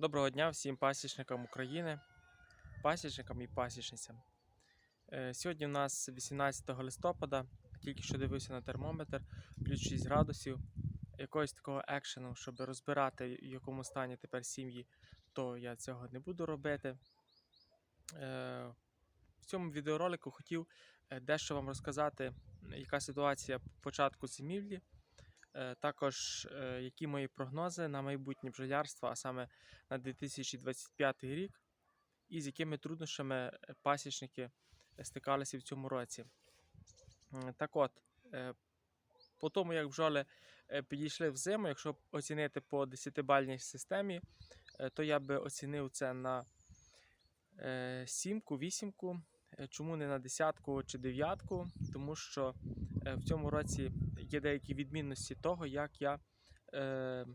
Доброго дня всім пасічникам України, пасічникам і пасічницям. Е, Сьогодні у нас 18 листопада, тільки що дивився на термометр, плюс 6 градусів. Якогось такого екшену, щоб розбирати, в якому стані тепер сім'ї, то я цього не буду робити. Е, В цьому відеоролику хотів е, дещо вам розказати, яка ситуація по початку зимівлі. Е, Також е, які мої прогнози на майбутнє бджолярство, а саме на 2025 рік, і з якими труднощами е, пасічники стикалися в цьому році. Так от, по тому, як бджоли підійшли в зиму, якщо оцінити по 10-бальній системі, то я би оцінив це на сімку, вісімку. Чому не на десятку чи дев'ятку? Тому що в цьому році є деякі відмінності того, як я е,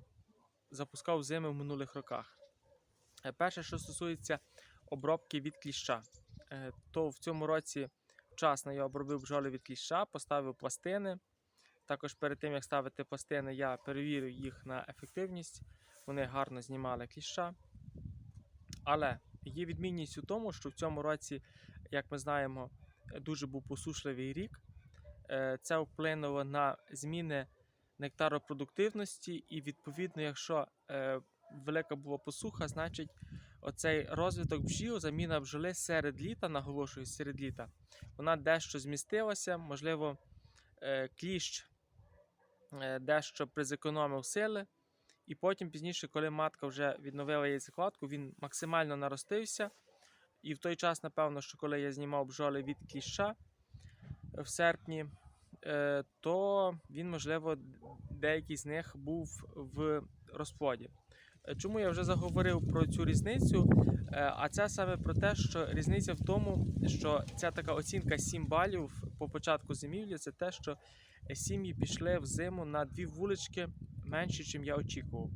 запускав зими в минулих роках. Е, Перше, що стосується обробки від кліща, Е, то в цьому році вчасно я обробив бджоли від кліща, поставив пластини. Також перед тим, як ставити пластини, я перевірив їх на ефективність. Вони гарно знімали кліща. Але є відмінність у тому, що в цьому році, як ми знаємо, дуже був посушливий рік. Е, Це вплинуло на зміни нектаропродуктивності, і відповідно, якщо е, велика була посуха, значить оцей розвиток бджіл, заміна бджоли серед літа, наголошую, серед літа, вона дещо змістилася, можливо, е, кліщ дещо призекономив сили. І потім пізніше, коли матка вже відновила яйцекладку, він максимально наростився. І в той час, напевно, що коли я знімав бджоли від кліща в серпні, е, то він, можливо, деякий з них був в розплоді. Е, Чому я вже заговорив про цю різницю? Е, А це саме про те, що різниця в тому, що ця така оцінка 7 балів по початку зимівлі, це те, що сім'ї пішли в зиму на дві вулички менше, ніж я очікував.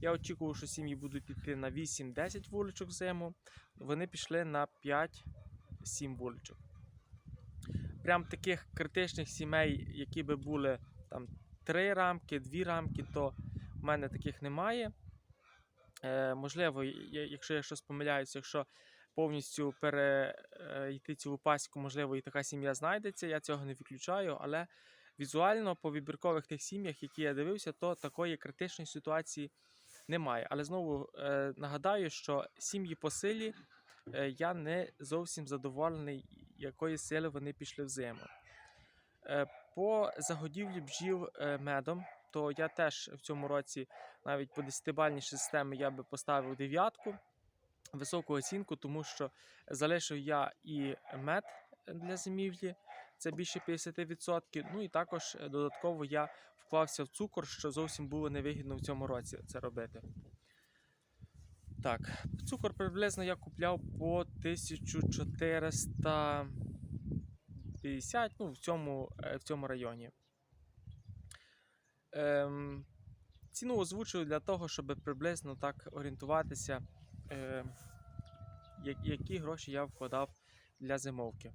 Я очікував, що сім'ї будуть йти на 8-10 вуличок в зиму. Вони пішли на 5-7 вуличок. Прям таких критичних сімей, які би були там 3 рамки, 2 рамки, то в мене таких немає. Е, можливо, якщо я щось помиляюся, якщо повністю перейти цю пасіку, можливо, і така сім'я знайдеться, я цього не виключаю, але візуально по вибіркових тих сім'ях, які я дивився, то такої критичної ситуації немає. Але знову е, нагадаю, що сім'ї по силі е, я не зовсім задоволений, якої сили вони пішли в зиму. Е, по загодівлі бджіл е, медом, то я теж в цьому році навіть по 10-бальній системі я би поставив дев'ятку, високу оцінку, тому що залишив я і мед для зимівлі, це більше 50%. Ну і також додатково я вклався в цукор, що зовсім було невигідно в цьому році це робити. Так, цукор приблизно я купляв по 1450, ну, в цьому, е, в цьому районі. Ем, ціну озвучую для того, щоб приблизно так орієнтуватися, е, які гроші я вкладав для зимовки.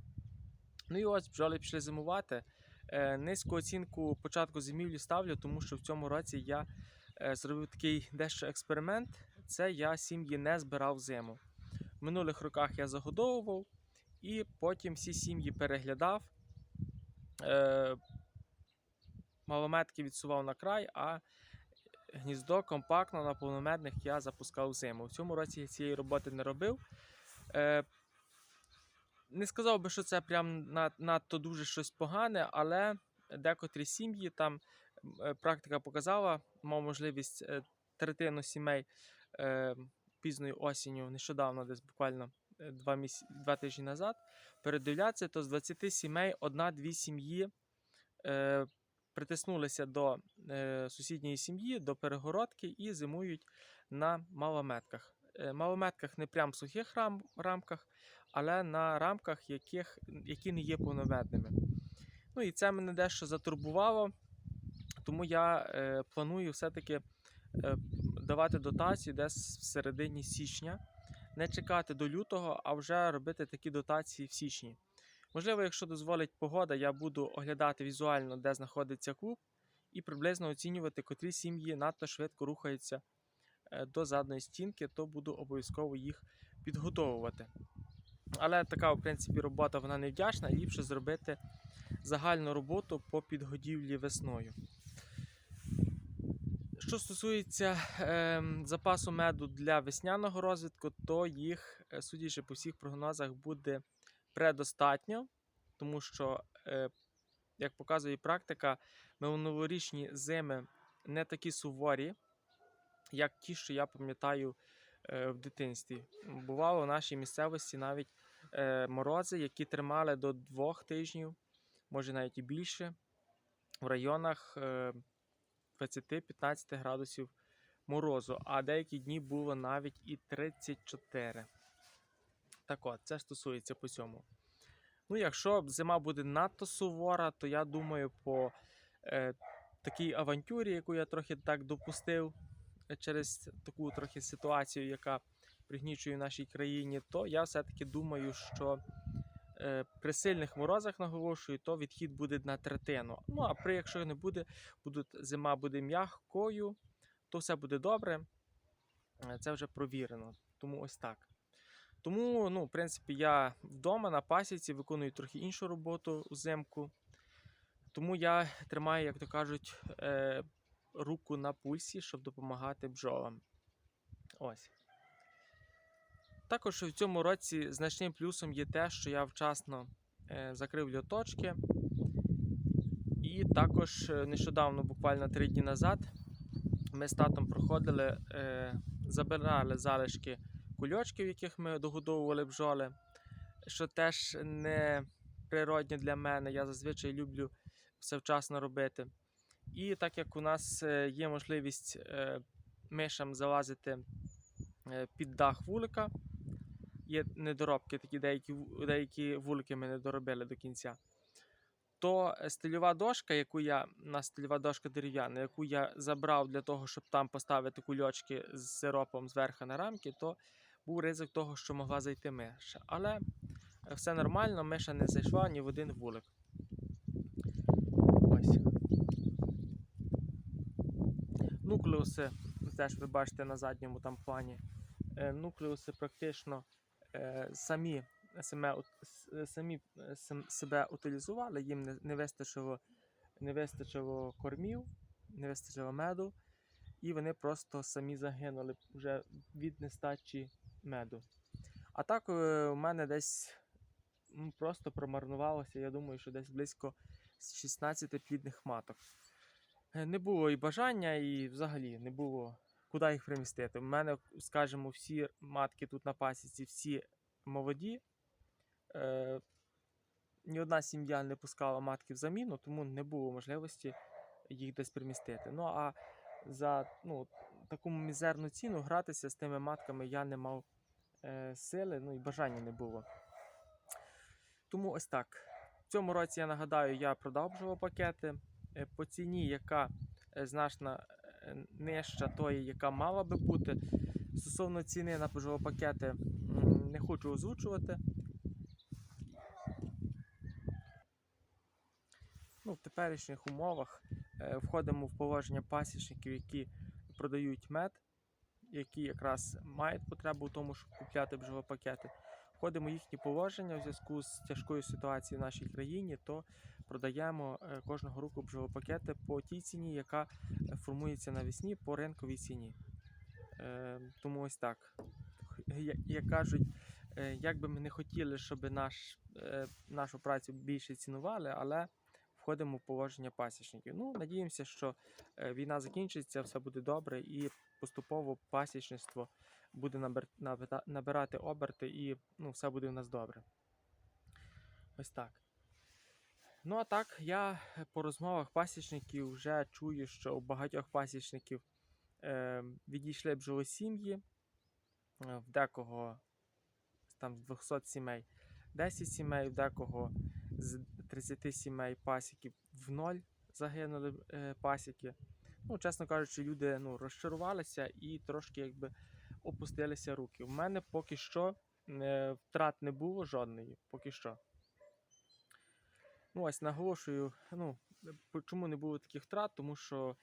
Ну і ось бджоли пішли зимувати. Е, низьку оцінку початку зимівлі ставлю, тому що в цьому році я е, зробив такий дещо експеримент. Це я сім'ї не збирав зиму. В минулих роках я загодовував і потім всі сім'ї переглядав. Е, малометки відсував на край, а гніздо компактно на повномедних я запускав зиму. В цьому році я цієї роботи не робив. Е, не сказав би, що це прям надто дуже щось погане, але декотрі сім'ї там е, практика показала, мав можливість е, третину сімей е, пізньою осінню, нещодавно, десь буквально е, два, місяці, два тижні назад, передивлятися, то з 20 сімей одна-дві сім'ї е, притиснулися до е, сусідньої сім'ї, до перегородки і зимують на малометках. Е, малометках не прям сухих рам, рамках, але на рамках, яких, які не є повнометними. Ну і це мене дещо затурбувало, тому я е, планую все-таки е, давати дотацію десь в середині січня. Не чекати до лютого, а вже робити такі дотації в січні. Можливо, якщо дозволить погода, я буду оглядати візуально, де знаходиться клуб, і приблизно оцінювати, котрі сім'ї надто швидко рухаються е, до задної стінки, то буду обов'язково їх підготовувати. Але така, в принципі, робота вона не вдячна, ліпше зробити загальну роботу по підгодівлі весною. Що стосується е, запасу меду для весняного розвитку, то їх, е, судячи по всіх прогнозах, буде предостатньо, тому що, е, як показує практика, минулорічні зими не такі суворі, як ті, що я пам'ятаю е, в дитинстві. Бувало в нашій місцевості навіть е, морози, які тримали до двох тижнів, може навіть і більше, в районах е, 20-15 градусів морозу, а деякі дні було навіть і 34. Так от, це стосується по цьому. Ну, якщо зима буде надто сувора, то я думаю, по е, такій авантюрі, яку я трохи так допустив е, через таку трохи ситуацію, яка пригнічує в нашій країні, то я все-таки думаю, що при сильних морозах наголошую, то відхід буде на третину. Ну а при якщо не буде, будуть, зима буде м'якою, то все буде добре. Е, Це вже провірено. Тому ось так. Тому, ну, в принципі, я вдома на пасіці виконую трохи іншу роботу взимку. Тому я тримаю, як то кажуть, е, руку на пульсі, щоб допомагати бджолам. Ось. Також в цьому році значним плюсом є те, що я вчасно е, закрив льоточки. І також е, нещодавно, буквально три дні назад, ми з татом проходили, е, забирали залишки кульочків, яких ми догодовували бджоли, що теж не природньо для мене. Я зазвичай люблю все вчасно робити. І так як у нас є можливість мишам залазити під дах вулика, є недоробки, такі деякі, деякі вулики ми не доробили до кінця. То е, стильова дошка, яку я у нас стильова дошка дерев'яна, яку я забрав для того, щоб там поставити кульочки з сиропом зверху на рамки, то був ризик того, що могла зайти миша. Але е, все нормально, миша не зайшла ні в один вулик. Ось. Нуклеуси, теж ви бачите на задньому там плані. Е, Нуклеуси практично самі, саме, самі е, сам- себе утилізували, їм не, не, вистачило, не вистачило кормів, не вистачило меду, і вони просто самі загинули вже від нестачі меду. А так е, у мене десь м, просто промарнувалося, я думаю, що десь близько 16 плідних маток. Е, Не було і бажання, і взагалі не було куди їх примістити. У мене, скажімо, всі матки тут на пасіці, всі молоді. Е, ні одна сім'я не пускала матки в заміну, тому не було можливості їх десь примістити. Ну а за ну, таку мізерну ціну гратися з тими матками я не мав е, сили, ну і бажання не було. Тому ось так. В цьому році я нагадаю, я продав бджолопакети е, по ціні, яка е, значно нижча тої, яка мала би бути. Стосовно ціни на бджолопакети м, не хочу озвучувати. Ну, в теперішніх умовах е, входимо в положення пасічників, які продають мед, які якраз мають потребу в тому, щоб купляти бджолопакети. Входимо в їхні положення в зв'язку з тяжкою ситуацією в нашій країні, то продаємо е, кожного року бджолопакети по тій ціні, яка е, формується навесні по ринковій ціні. Е, Тому ось так. Як кажуть, як би ми не хотіли, щоб наш, нашу працю більше цінували, але входимо в положення пасічників. Ну, надіємося, що війна закінчиться, все буде добре, і поступово пасічництво буде набирати оберти, і ну, все буде у нас добре. Ось так. Ну, а так, я е, по розмовах пасічників вже чую, що у багатьох пасічників е, відійшли бджолосім'ї, е, в декого там з 200 сімей 10 сімей, в декого з 30 сімей пасіків в ноль загинули е, пасіки. Ну, чесно кажучи, люди ну, розчарувалися і трошки якби опустилися руки. У мене поки що е, втрат не було жодної, поки що. Ну, ось наголошую, ну, чому не було таких втрат, тому що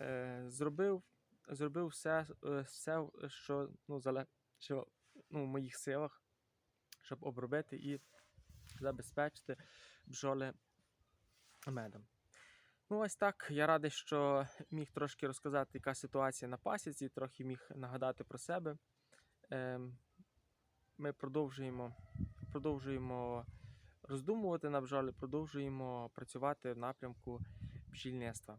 е, зробив зробив все, е, все що, ну, зале... що ну, в моїх силах, щоб обробити і забезпечити бджоли медом. Ну, ось так. Я радий, що міг трошки розказати, яка ситуація на пасіці, трохи міг нагадати про себе. Ем, Ми продовжуємо, продовжуємо роздумувати на бджолі, продовжуємо працювати в напрямку бджільництва.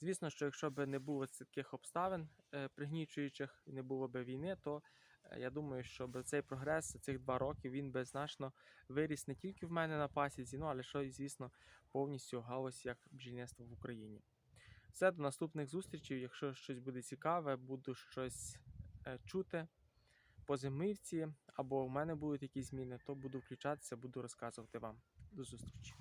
Звісно, що якщо б не було таких обставин е, пригнічуючих і не було б війни, то е, я думаю, що цей прогрес цих два роки він би значно виріс не тільки в мене на пасіці, ну але що, звісно, повністю галузь як бджільництво в Україні. Все, до наступних зустрічей. Якщо щось буде цікаве, буду щось е, чути по зимівці, або в мене будуть якісь зміни, то буду включатися, буду розказувати вам. До зустрічі.